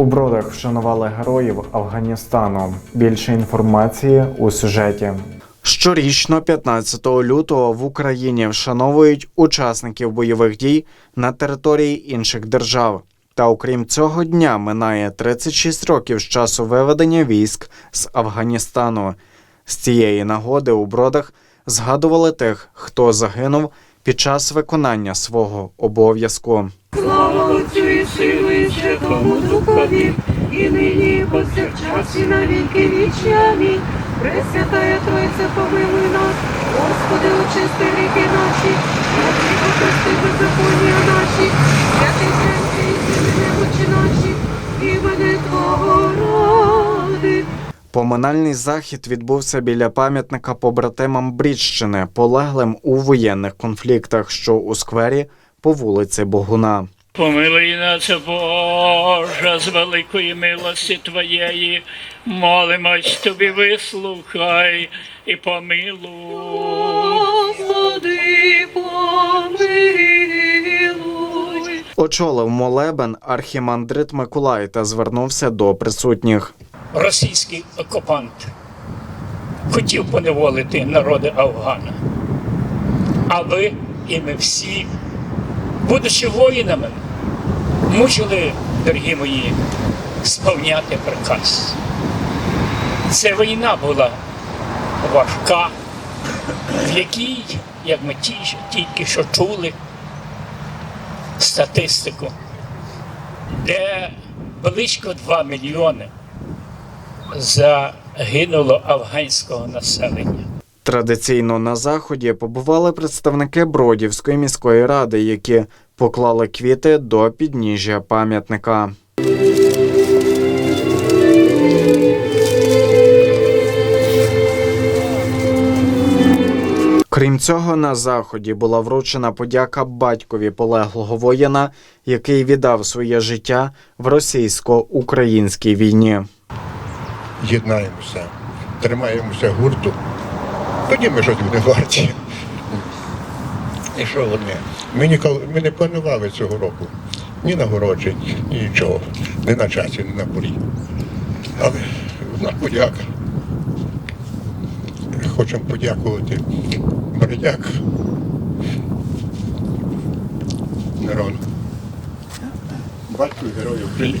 У бродах вшанували героїв Афганістану. Більше інформації у сюжеті. Щорічно, 15 лютого, в Україні вшановують учасників бойових дій на території інших держав. Та окрім цього дня минає 36 років з часу виведення військ з Афганістану. З цієї нагоди у бродах згадували тих, хто загинув під час виконання свого обов'язку. Слава Отцю і Сину і Святому Духові, і нині, і повсякчас, і на віки вічні. Амінь. Пресвятая Тройця, помилуй нас, Господи, очисти ріки наші, і покрести беззаконня наші, святий Тренький, і немочі наші, імени Твого ради. Поминальний захід відбувся біля пам'ятника побратимам Брідщини, полеглим у воєнних конфліктах, що у сквері по вулиці Богуна. Помилуй нас, Боже, з великої милості Твоєї, молимось Тобі, вислухай і помилуй. Господи, помилуй. Очолив молебен архімандрит Миколай та звернувся до присутніх. Російський окупант хотів поневолити народи Афгана. А ви і ми всі, будучи воїнами, мусили, дорогі мої, сповняти приказ. Це війна була важка, в якій, як ми ті- тільки що чули статистику, де близько 2 мільйони загинуло афганського населення. Традиційно на заході побували представники Бродівської міської ради, які поклали квіти до підніжжя пам'ятника. Крім цього, на заході була вручена подяка батькові полеглого воїна, який віддав своє життя в російсько-українській війні. єднаємося, тримаємося гурту, тоді ми щось не варті. І що вони? Ми, ніколи, ми не планували цього року ні нагороджень, ні нічого. Не на часі, не на порі. Але одна подяка. Хочемо подякувати Бередяк Мирону. Батьку герою України.